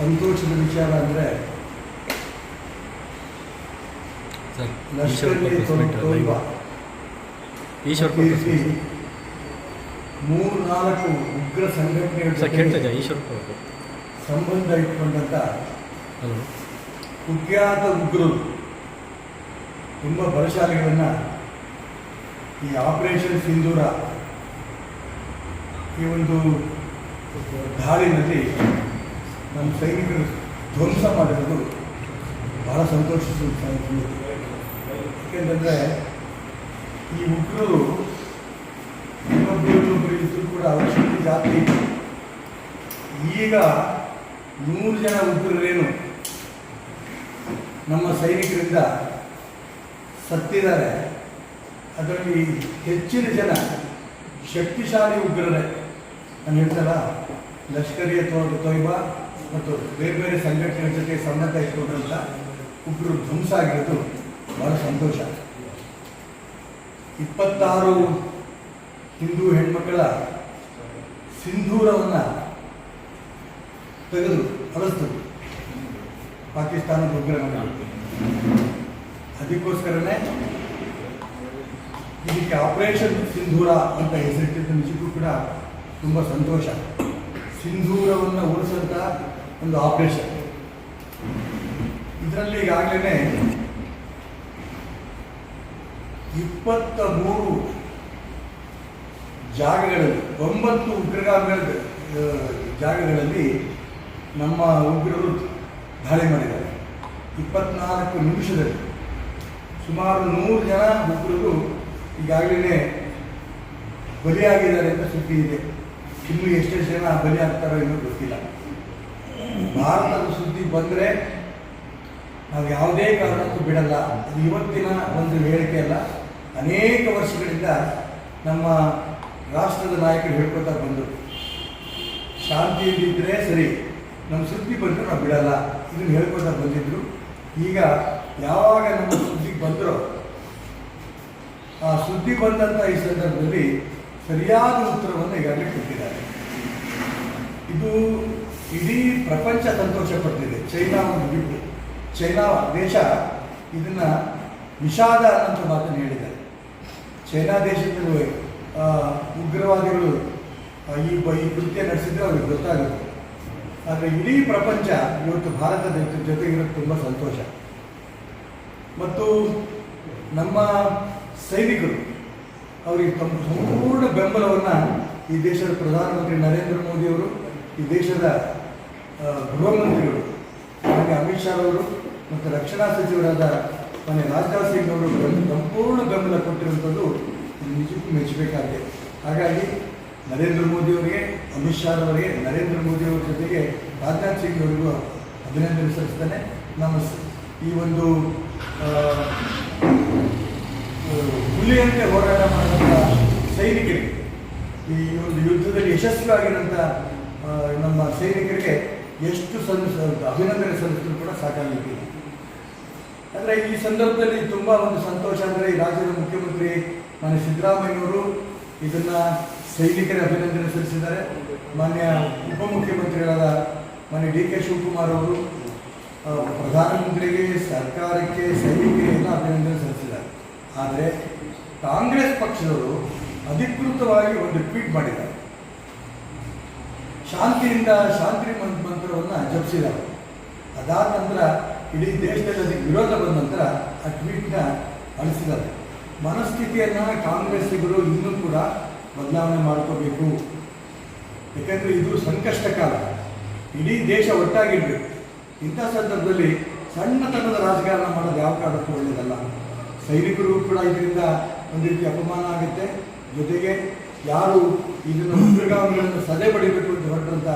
ಸಂತೋಷದ ವಿಚಾರ ಅಂದರೆ ಮೂರು ನಾಲ್ಕು ಉಗ್ರ ಸಂಘಟನೆಗಳು ಸಂಬಂಧ ಇಟ್ಕೊಂಡಂತ ಕುಖ್ಯಾತ ಉಗ್ರರು ತುಂಬ ಬಲಶಾಲಿಗಳನ್ನು ಈ ಆಪರೇಷನ್ ಸಿಂಧೂರ ಈ ಒಂದು ದಾಳಿನಲ್ಲಿ ನಮ್ಮ ಸೈನಿಕರು ಧ್ವಂಸ ಮಾಡಿರೋದು ಬಹಳ ಸಂತೋಷಿಸುವ ಏಕೆಂತಂದರೆ ಈ ಉಗ್ರರು ಇನ್ನೊಬ್ಬರು ಇದ್ದರೂ ಕೂಡ ಅವಶ್ಯಕತೆ ಜಾತಿ. ಈಗ ನೂರು ಜನ ಉಗ್ರರೇನು ನಮ್ಮ ಸೈನಿಕರಿಂದ ಸತ್ತಿದ್ದಾರೆ. ಅದರಲ್ಲಿ ಹೆಚ್ಚಿನ ಜನ ಶಕ್ತಿಶಾಲಿ ಉಗ್ರರೇ. ನಾನು ಹೇಳ್ತಾರ ಲಷ್ಕರಿಯ ತೊಯ್ಬಾ ಮತ್ತು ಬೇರೆ ಬೇರೆ ಸಂಘಟನೆಗಳ ಜೊತೆ ಸಂಬಂಧ ಇಟ್ಕೊಂಡಂಥ ಉಗ್ರರು ಧ್ವಂಸ ಆಗಿರೋದು ಬಹಳ ಸಂತೋಷ. ಇಪ್ಪತ್ತಾರು ಹಿಂದೂ ಹೆಣ್ಮಕ್ಕಳ ಸಿಂಧೂರವನ್ನು ತೆಗೆದು ಅಳಿಸ್ತದೆ ಪಾಕಿಸ್ತಾನದ ಉಗ್ರರನ್ನು ಅದಕ್ಕೋಸ್ಕರನೇ ಇದಕ್ಕೆ ಆಪರೇಷನ್ ಸಿಂಧೂರ ಅಂತ ಹೆಸರಿಟ್ಟಿದ್ದ ನಿಜಕ್ಕೂ ಕೂಡ ತುಂಬ ಸಂತೋಷ. ಸಿಂಧೂರವನ್ನು ಉಳಿಸಂತ ಒಂದು ಆಪರೇಷನ್ ಇದರಲ್ಲಿ ಈಗಾಗಲೇ ಇಪ್ಪತ್ತ ಮೂರು ಜಾಗಗಳಲ್ಲಿ, ಒಂಬತ್ತು ಉಗ್ರಗಾಮಿಗಳ ಜಾಗಗಳಲ್ಲಿ ನಮ್ಮ ಉಗ್ರರು ದಾಳಿ ಮಾಡಿದ್ದಾರೆ. ಇಪ್ಪತ್ನಾಲ್ಕು ನಿಮಿಷದಲ್ಲಿ ಸುಮಾರು ನೂರು ಜನ ಉಗ್ರರು ಈಗಾಗಲೇ ಬಲಿಯಾಗಿದ್ದಾರೆ ಅಂತ ಸುದ್ದಿ ಇದೆ. ಇನ್ನು ಎಷ್ಟೇ ಜನ ಬಲಿಯಾಗ್ತಾರೋ ಇನ್ನೂ ಗೊತ್ತಿಲ್ಲ. ಭಾರತದ ಸುದ್ದಿ ಬಂದರೆ ನಾವು ಯಾವುದೇ ಕಾರಣಕ್ಕೂ ಬಿಡಲ್ಲ. ಅದು ಇವತ್ತಿನ ಒಂದು ಹೇಳಿಕೆ ಅಲ್ಲ. ಅನೇಕ ವರ್ಷಗಳಿಂದ ನಮ್ಮ ರಾಷ್ಟ್ರದ ನಾಯಕರು ಹೇಳ್ಕೊತಾ ಬಂದರು. ಶಾಂತಿಯಲ್ಲಿದ್ದರೆ ಸರಿ, ನಮ್ಮ ಸುದ್ದಿ ಬಂದರೆ ನಾವು ಬಿಡಲ್ಲ ಇದನ್ನು ಹೇಳ್ಕೊತಾ ಬಂದಿದ್ರು. ಈಗ ಯಾವಾಗ ನಮ್ಮ ಸುದ್ದಿಗೆ ಬಂದರೋ, ಆ ಸುದ್ದಿ ಬಂದಂಥ ಈ ಸಂದರ್ಭದಲ್ಲಿ ಸರಿಯಾದ ಉತ್ತರವನ್ನು ಈಗಾಗಲೇ ಕೊಟ್ಟಿದ್ದಾರೆ. ಇದು ಇಡೀ ಪ್ರಪಂಚ ಸಂತೋಷ ಪಟ್ಟಿದೆ ಚೈನಾವನ್ನು ಬಿಟ್ಟು. ಚೈನಾ ದೇಶ ಇದನ್ನು ವಿಷಾದ ಅಂತ ಮಾತನ್ನು ಹೇಳಿದ್ದಾರೆ. ಚೈನಾ ದೇಶದಲ್ಲಿ ಉಗ್ರವಾದಿಗಳು ಈ ಈ ಕೃತ್ಯ ನಡೆಸಿದ್ರೆ ಅವ್ರಿಗೆ ಗೊತ್ತಾಗುತ್ತೆ. ಆದರೆ ಇಡೀ ಪ್ರಪಂಚ ಇವತ್ತು ಭಾರತದ ಜೊತೆ- ಜೊತೆಗಿರೋದು ತುಂಬ ಸಂತೋಷ. ಮತ್ತು ನಮ್ಮ ಸೈನಿಕರು, ಅವರಿಗೆ ತಮ್ಮ ಸಂಪೂರ್ಣ ಬೆಂಬಲವನ್ನು ಈ ದೇಶದ ಪ್ರಧಾನಮಂತ್ರಿ ನರೇಂದ್ರ ಮೋದಿಯವರು, ಈ ದೇಶದ ಆ, ಗೃಹ ಮಂತ್ರಿಗಳು ಹಾಗೆ ಅಮಿತ್ ಶಾ ಅವರು ಮತ್ತು ರಕ್ಷಣಾ ಸಚಿವರಾದ ಮನೆ ರಾಜನಾಥ್ ಸಿಂಗ್ ಅವರು ಸಂಪೂರ್ಣ ಬೆಂಬಲ ಕೊಟ್ಟಿರುವಂಥದ್ದು ನಿಜಕ್ಕೂ ಮೆಚ್ಚಬೇಕಾಗಿದೆ. ಹಾಗಾಗಿ ನರೇಂದ್ರ ಮೋದಿ ಅವರಿಗೆ ಅಮಿತ್ ಶಾ ಅವರಿಗೆ ನರೇಂದ್ರ ಮೋದಿ ಅವರ ಜೊತೆಗೆ ರಾಜನಾಥ್ ಸಿಂಗ್ ಅವರಿಗೂ ಅಭಿನಂದನೆ ಸಲ್ಲಿಸ್ತಾನೆ. ನಮ್ಮ ಈ ಒಂದು ಹುಲಿಯಂತೆ ಹೋರಾಟ ಮಾಡಿದಂಥ ಸೈನಿಕರಿಗೆ ಈ ಒಂದು ಯುದ್ಧದಲ್ಲಿ ಯಶಸ್ವಿಯಾಗಿರೋಂಥ ಆ, ನಮ್ಮ ಸೈನಿಕರಿಗೆ ಎಷ್ಟು ಸಲ್ಲಿಸ ಅಭಿನಂದನೆ ಸಲ್ಲಿಸಿದ್ರು ಕೂಡ ಸಾಕಾಗಲಿಕ್ಕೆ ಅಂದರೆ ಈ ಸಂದರ್ಭದಲ್ಲಿ ತುಂಬ ಒಂದು ಸಂತೋಷ ಅಂದರೆ ಈ ರಾಜ್ಯದ ಮುಖ್ಯಮಂತ್ರಿ ಮಾನ್ಯ ಸಿದ್ದರಾಮಯ್ಯವರು ಇದನ್ನು ಸೈನಿಕರ ಅಭಿನಂದನೆ ಸಲ್ಲಿಸಿದ್ದಾರೆ. ಮಾನ್ಯ ಉಪಮುಖ್ಯಮಂತ್ರಿಗಳಾದ ಮಾನ್ಯ ಡಿ ಕೆ ಶಿವಕುಮಾರ್ ಅವರು ಪ್ರಧಾನಮಂತ್ರಿಗೆ, ಸರ್ಕಾರಕ್ಕೆ, ಸೈನಿಕರಿಗೆ ಎಲ್ಲ ಅಭಿನಂದನೆ ಸಲ್ಲಿಸಿದ್ದಾರೆ. ಆದರೆ ಕಾಂಗ್ರೆಸ್ ಪಕ್ಷದವರು ಅಧಿಕೃತವಾಗಿ ಒಂದು ಟ್ವೀಟ್ ಮಾಡಿದ್ದಾರೆ. ಶಾಂತಿಯಿಂದ ಶಾಂತಿ ಮಂತ್ರವನ್ನು ಜಪಿಸಿದರು ಅದಾದ ನಂತರ ಇಡೀ ದೇಶದಲ್ಲಿ ವಿರೋಧ ಬಂದ ನಂತರ ಆ ಟ್ವೀಟ್ನ ಅಳಿಸಿದ್ದಾರೆ ಮನಸ್ಥಿತಿಯನ್ನು ಕಾಂಗ್ರೆಸ್ಸಿಗರು ಇನ್ನೂ ಕೂಡ ಬದಲಾವಣೆ ಮಾಡ್ಕೋಬೇಕು. ಯಾಕಂದರೆ ಇದು ಸಂಕಷ್ಟ ಕಾಲ. ಇಡೀ ದೇಶ ಒಟ್ಟಾಗಿರ್ಬೇಕು. ಇಂಥ ಸಂದರ್ಭದಲ್ಲಿ ಸಣ್ಣತನದ ರಾಜಕಾರಣ ಮಾಡೋದು ಯಾವ ಕಾರಣಕ್ಕೂ ಒಳ್ಳೆಯದಲ್ಲ. ಸೈನಿಕರಿಗೂ ಕೂಡ ಇದರಿಂದ ಒಂದು ರೀತಿ ಅಪಮಾನ ಆಗುತ್ತೆ. ಜೊತೆಗೆ ಯಾರು ಇದನ್ನು ಉಗ್ರಗಾಮಿಗಳನ್ನು ಸದೆ ಬಡಿಬೇಕು ಅಂತ ಹೊರಟಂಥ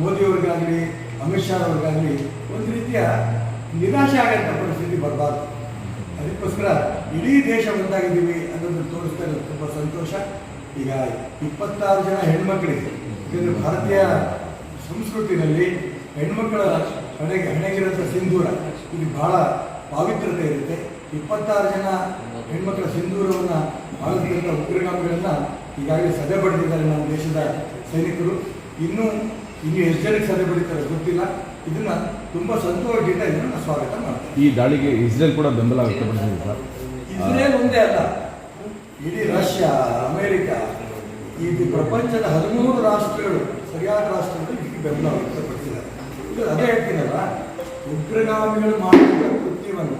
ಮೋದಿಯವ್ರಿಗಾಗಲಿ, ಅಮಿತ್ ಶಾ ಅವ್ರಿಗಾಗಲಿ ಒಂದು ರೀತಿಯ ನಿರಾಶೆ ಆಗಂತ ಪರಿಸ್ಥಿತಿ ಬರಬಾರ್ದು. ಅದಕ್ಕೋಸ್ಕರ ಇಡೀ ದೇಶ ಒಂದಾಗಿದ್ದೀವಿ ಅನ್ನೋದನ್ನು ತೋರಿಸ್ತಾ ಇರೋದು ತುಂಬ ಸಂತೋಷ. ಈಗ ಇಪ್ಪತ್ತಾರು ಜನ ಹೆಣ್ಮಕ್ಳಿಗೆ ಇದನ್ನು ಭಾರತೀಯ ಸಂಸ್ಕೃತಿನಲ್ಲಿ ಹೆಣ್ಮಕ್ಕಳ ಹಣೆಗೆ, ಹಣೆಗಿರೋಂಥ ಸಿಂಧೂರ, ಇದು ಬಹಳ ಪಾವಿತ್ರತೆ ಇರುತ್ತೆ. ಇಪ್ಪತ್ತಾರು ಜನ ಹೆಣ್ಮಕ್ಕಳ ಸಿಂಧೂರವನ್ನು ಆಳುತ್ತಿದ್ದಂಥ ಉಗ್ರಗಾಮಿಗಳನ್ನು ಈಗಾಗಲೇ ಸದೆ ಬಡಿದಿದ್ದಾರೆ ನಮ್ಮ ದೇಶದ ಸೈನಿಕರು. ಇನ್ನೂ ಇನ್ನೂ ಎಷ್ಟು ಜನಕ್ಕೆ ಸದೆ ಬಡಿತಾರೆ ಗೊತ್ತಿಲ್ಲ. ಇದನ್ನ ತುಂಬ ಸಂತೋಷದಿಂದ ಇದನ್ನು ನಾನು ಸ್ವಾಗತ ಮಾಡ್ತಾರೆ. ಈ ದಾಳಿಗೆ ಇಸ್ರೇಲ್ ಕೂಡ ಬೆಂಬಲ ವ್ಯಕ್ತಪಡಿಸಿದೆ ಸರ್. ಇಸ್ರೇಲ್ ಒಂದೇ ಅಲ್ಲ. ಇಡೀ ರಷ್ಯಾ ಅಮೆರಿಕ ಈ ಪ್ರಪಂಚದ ಹದಿಮೂರು ರಾಷ್ಟ್ರಗಳು ಸರಿಯಾದ ರಾಷ್ಟ್ರಗಳು ಇದಕ್ಕೆ ಬೆಂಬಲ ವ್ಯಕ್ತಪಡಿಸಿದ್ದಾರೆ. ಇದು ಅದೇ ಹೇಳ್ತೀನಲ್ಲ ಉಗ್ರಗಾಮಿಗಳು ಮಾಡಿದ ಕೃತ್ಯವನ್ನು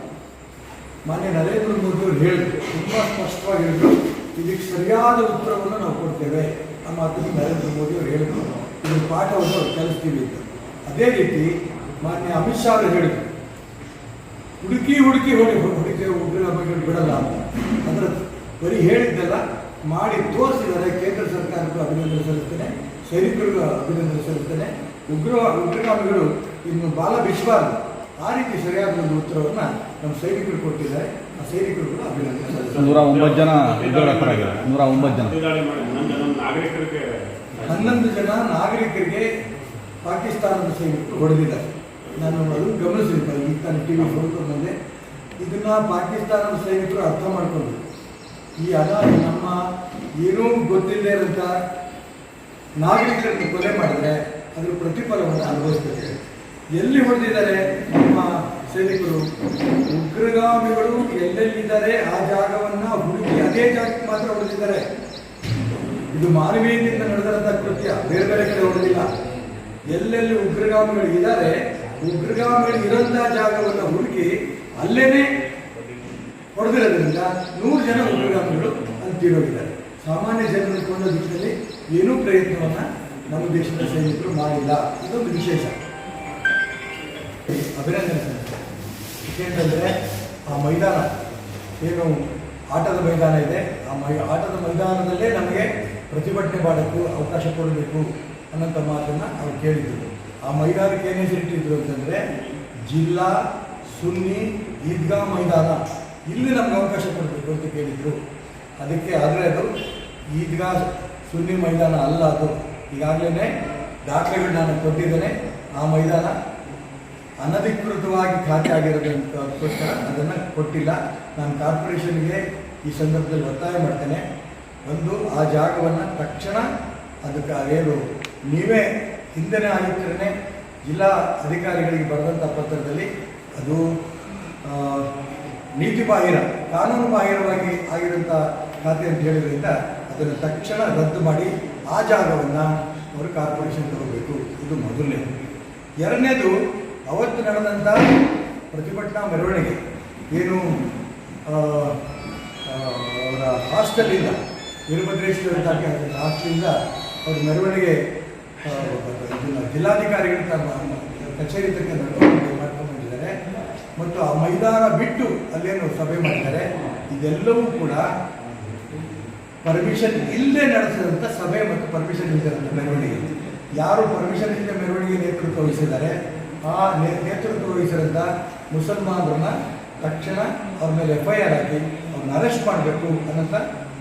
ಮಾನ್ಯ ನರೇಂದ್ರ ಮೋದಿ ಅವರು ಹೇಳಿದ್ರು. ತುಂಬ ಸ್ಪಷ್ಟವಾಗಿ ಹೇಳಿದ್ರು. ಇದಕ್ಕೆ ಸರಿಯಾದ ಉತ್ತರವನ್ನು ನಾವು ಕೊಡ್ತೇವೆ. ನಮ್ಮ ಅಧ್ಯಕ್ಷ ನರೇಂದ್ರ ಮೋದಿ ಅವರು ಹೇಳಿದ್ರು ಇದು ಪಾಠವನ್ನು ಅವ್ರು ಕಲಿಸ್ತೀವಿ ಅಂತ. ಅದೇ ರೀತಿ ಮಾನ್ಯ ಅಮಿತ್ ಶಾ ಅವರು ಹೇಳಿದರು. ಹುಡುಕಿ ಹುಡುಕಿ ಹೊಡಿ, ಹುಡುಕಿ ಉಗ್ರಗಾಮಿಗಳು ಬಿಡಲ್ಲ ಅಂತ. ಅದರ ಬರೀ ಹೇಳಿದ್ದೆಲ್ಲ ಮಾಡಿ ತೋರಿಸಿದ್ದಾರೆ. ಕೇಂದ್ರ ಸರ್ಕಾರಕ್ಕೂ ಅಭಿನಂದನೆ ಸಲ್ಲಿಸ್ತೇನೆ. ಸೈನಿಕರಿಗೂ ಅಭಿನಂದನೆ ಸಲ್ಲಿಸ್ತೇನೆ. ಉಗ್ರ, ಉಗ್ರಗಾಮಿಗಳು ಇನ್ನು ಬಾಲ ಬಿಡಬಾರ್ದು ಆ ರೀತಿ ಸರಿಯಾದ ಒಂದು ಉತ್ತರವನ್ನು ನಮ್ಮ ಸೈನಿಕರು ಕೊಟ್ಟಿದ್ದಾರೆ. ನೂರ ಒಂಬತ್ತು ಜನ ಉಗ್ರಗಾಮಿಗಳಾಗಿದ್ದಾರೆ ನೂರ ಒಂಬತ್ತು ಜನ. ಹನ್ನೊಂದು ಜನ ನಾಗರಿಕರಿಗೆ ಪಾಕಿಸ್ತಾನದ ಸೈನಿಕರು ಹೊಡೆದಿದ್ದಾರೆ. ನಾನು ಅದು ಗಮನಿಸಿದ್ದೆ ಈಗ ತಾನು ಟಿ ವಿ ಬಂದೆ ಇದನ್ನ ಪಾಕಿಸ್ತಾನದ ಸೈನಿಕರು ಅರ್ಥ ಮಾಡಿಕೊಂಡು ಈ ಅದ ನಮ್ಮ ಏನೂ ಗೊತ್ತಿಲ್ಲದೆ ಇರೋಂಥ ನಾಗರಿಕರನ್ನು ಕೊಲೆ ಮಾಡಿದ್ರೆ ಅದರ ಪ್ರತಿಫಲವನ್ನು ಅನುಭವಿಸ್ತದೆ ಎಲ್ಲಿ ಹೊಡೆದಿದ್ದಾರೆ ನಮ್ಮ ಸೈನಿಕರು ಉಗ್ರಗಾಮಿಗಳು ಎಲ್ಲೆಲ್ಲಿದ್ದಾರೆ? ಆ ಜಾಗವನ್ನ ಹುಡುಕಿ ಅದೇ ಜಾಗಕ್ಕೆ ಮಾತ್ರ ಹೊಡೆದಿದ್ದಾರೆ. ಇದು ಮಾನವೀಯತೆಯಿಂದ ನಡೆದಂಥ ಕೃತ್ಯ, ಬೇರೆ ಬೇರೆ ಕಡೆ ಹೊಡೆದಿಲ್ಲ. ಎಲ್ಲೆಲ್ಲಿ ಉಗ್ರಗಾಮಿಗಳು ಇದ್ದಾರೆ, ಉಗ್ರಗಾಮಿಗಳು ಇರೋಂತ ಜಾಗವನ್ನ ಹುಡುಕಿ ಅಲ್ಲೇನೆ ಹೊಡೆದಿರೋದ್ರಿಂದ ನೂರು ಜನ ಉಗ್ರಗಾಮಿಗಳು ಅಲ್ಲಿ ತೀರೋಗಿದ್ದಾರೆ. ಸಾಮಾನ್ಯ ಜನರನ್ನು ಕೊಂಡ ದಿಕ್ಕಿನಲ್ಲಿ ಏನೂ ಪ್ರಯತ್ನವನ್ನು ನಮ್ಮ ದೇಶದ ಸೈನಿಕರು ಮಾಡಿಲ್ಲ. ಇದೊಂದು ವಿಶೇಷ. ಅಭಿನಂದನೆ ಏಕೆಂತಂದರೆ ಆ ಮೈದಾನ, ಏನು ಆಟದ ಮೈದಾನ ಇದೆ, ಆ ಮೈ, ಆಟದ ಮೈದಾನದಲ್ಲೇ ನಮಗೆ ಪ್ರತಿಭಟನೆ ಮಾಡೋಕ್ಕೂ ಅವಕಾಶ ಕೊಡಬೇಕು ಅನ್ನೋಂಥ ಮಾತನ್ನು ಅವ್ರು ಕೇಳಿದ್ರು. ಆ ಮೈದಾನಕ್ಕೆ ಏನೇ ಹೆಸರಿಟ್ಟಿದ್ರು ಅಂತಂದರೆ ಜಿಲ್ಲಾ ಸುನ್ನಿ ಈದ್ಗಾ ಮೈದಾನ. ಇಲ್ಲಿ ನಮ್ಗೆ ಅವಕಾಶ ಕೊಡಬೇಕು ಅಂತ ಕೇಳಿದರು. ಅದಕ್ಕೆ ಆದರೆ ಅದು ಈದ್ಗಾ ಸುನ್ನಿ ಮೈದಾನ ಅಲ್ಲ ಅದು. ಈಗಾಗಲೇ ದಾಖಲೆಗಳು ನಾನು ಕೊಟ್ಟಿದ್ದೇನೆ. ಆ ಮೈದಾನ ಅನಧಿಕೃತವಾಗಿ ಖಾತೆ ಆಗಿರೋದಕ್ಕೋಸ್ಕರ ಅದನ್ನು ಕೊಟ್ಟಿಲ್ಲ. ನಾನು ಕಾರ್ಪೊರೇಷನ್ಗೆ ಈ ಸಂದರ್ಭದಲ್ಲಿ ಒತ್ತಾಯ ಮಾಡ್ತೇನೆ. ಒಂದು, ಆ ಜಾಗವನ್ನು ತಕ್ಷಣ ಅದಕ್ಕೆ ಏನು, ನೀವೇ ಹಿಂದಿನ ಆಯುಕ್ತರನ್ನೇ ಜಿಲ್ಲಾ ಅಧಿಕಾರಿಗಳಿಗೆ ಬರೆದಂಥ ಪತ್ರದಲ್ಲಿ ಅದು ನೀತಿ ಬಾಹಿರ ಕಾನೂನು ಬಾಹಿರವಾಗಿ ಆಗಿರೋಂಥ ಖಾತೆ ಅಂತ ಹೇಳಿದ್ರಿಂದ ಅದನ್ನು ತಕ್ಷಣ ರದ್ದು ಮಾಡಿ ಆ ಜಾಗವನ್ನು ಅವರು ಕಾರ್ಪೊರೇಷನ್ ತಗೋಬೇಕು. ಇದು ಮೊದಲನೇ. ಎರಡನೇದು ಅವತ್ತು ನಡೆದಂಥ ಪ್ರತಿಭಟನಾ ಮೆರವಣಿಗೆ ಏನು ಅವರ ಹಾಸ್ಟೆಲಿಂದ ವೀರಭದ್ರೇಶ್ವರ ಹಾಸ್ಟೆಲಿಂದ ಅವ್ರ ಮೆರವಣಿಗೆ ಇದನ್ನ ಜಿಲ್ಲಾಧಿಕಾರಿಗಳ ಕಚೇರಿ ತಕ್ಕ ಮಾಡ್ಕೊಂಡು ಬಂದಿದ್ದಾರೆ. ಮತ್ತು ಆ ಮೈದಾನ ಬಿಟ್ಟು ಅಲ್ಲೇನು ಸಭೆ ಮಾಡಿದ್ದಾರೆ ಇದೆಲ್ಲವೂ ಕೂಡ ಪರ್ಮಿಷನ್ ಇಲ್ಲದೆ ನಡೆಸಿದಂಥ ಸಭೆ ಮತ್ತು ಪರ್ಮಿಷನ್ ಇಲ್ಲದಂಥ ಮೆರವಣಿಗೆ. ಯಾರು ಪರ್ಮಿಷನ್ ಇಲ್ಲದೆ ಮೆರವಣಿಗೆ ನೇತೃತ್ವ ವಹಿಸಿದ್ದಾರೆ? ಆ ನೇತೃತ್ವ ವಹಿಸಿದಂಥ ಮುಸಲ್ಮಾನರನ್ನ ತಕ್ಷಣ ಅವ್ರ ಮೇಲೆ ಎಫ್ ಐ ಆರ್ ಹಾಕಿ ಅವ್ರನ್ನ ಅರೆಸ್ಟ್ ಮಾಡಬೇಕು ಅನ್ನೋಂಥ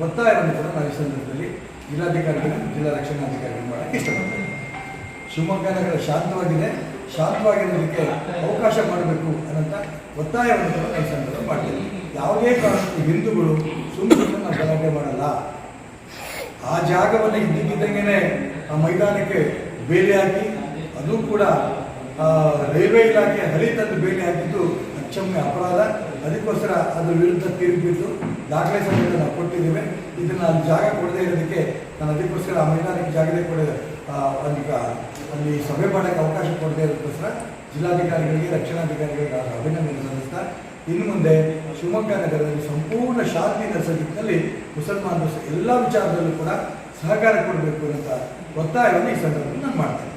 ಒತ್ತಾಯವನ್ನು ಕೂಡ ನಾವು ಈ ಸಂದರ್ಭದಲ್ಲಿ ಜಿಲ್ಲಾಧಿಕಾರಿಗಳು, ಜಿಲ್ಲಾ ರಕ್ಷಣಾಧಿಕಾರಿಗಳು ಮಾಡೋಕ್ಕೆ ಇಷ್ಟಪಡ್ತಾರೆ ಶಿವಮೊಗ್ಗ ನಗರ ಶಾಂತವಾಗಿದೆ. ಶಾಂತವಾಗಿರೋದಕ್ಕೆ ಅವಕಾಶ ಮಾಡಬೇಕು ಅನ್ನೋಂಥ ಒತ್ತಾಯವನ್ನು ಕೂಡ ನಾವು ಈ ಸಂದರ್ಭದಲ್ಲಿ ಮಾಡ್ತೇವೆ. ಯಾವುದೇ ಕಾರಣಕ್ಕೆ ಹಿಂದೂಗಳು ಸುಮ್ಮನೆ ನಾವು ಗಲಾಟೆ ಮಾಡಲ್ಲ. ಆ ಜಾಗವನ್ನು ಇದ್ದಕ್ಕಿದ್ದಂಗೆ ಆ ಮೈದಾನಕ್ಕೆ ಬೇಲಿ ಹಾಕಿ ಅದು ಕೂಡ ರೈಲ್ವೆ ಇಲಾಖೆ ಹಳಿ ತಂದು ಬೇಲಿ ಹಾಕಿದ್ದು ಅಕ್ಷಮ್ಯ ಅಪರಾಧ. ಅದಕ್ಕೋಸ್ಕರ ಅದ್ರ ವಿರುದ್ಧ ತೀರ್ಪು ಬಿದ್ದು ದಾಖಲೆ ಸಮೇತ ನಾವು ಕೊಟ್ಟಿದ್ದೇವೆ. ಇದನ್ನು ಅಲ್ಲಿ ಜಾಗ ಕೊಡದೇ ಇರೋದಕ್ಕೆ ನಾನು ಅದಕ್ಕೋಸ್ಕರ ಆ ಮೈದಾನಕ್ಕೆ ಜಾಗದೇ ಕೊಡ ಅಲ್ಲಿ ಅಲ್ಲಿ ಸಭೆ ಮಾಡೋಕ್ಕೆ ಅವಕಾಶ ಕೊಡದೇ ಇರೋದಕ್ಕೋಸ್ಕರ ಜಿಲ್ಲಾಧಿಕಾರಿಗಳಿಗೆ, ರಕ್ಷಣಾಧಿಕಾರಿಗಳಿಗೆ ಅಭಿನಂದನೆ ಸಲ್ಲಿಸ್ತಾ, ಇನ್ನು ಮುಂದೆ ಶಿವಮೊಗ್ಗ ನಗರದಲ್ಲಿ ಸಂಪೂರ್ಣ ಶಾಂತಿ ನಿಟ್ಟಿನಲ್ಲಿ ಮುಸಲ್ಮಾನರು ಎಲ್ಲ ವಿಚಾರದಲ್ಲೂ ಕೂಡ ಸಹಕಾರ ಕೊಡಬೇಕು ಅಂತ ಒತ್ತಾಯವನ್ನು ಈ ಸಂದರ್ಭದಲ್ಲಿ ನಾನು ಮಾಡ್ತೇನೆ.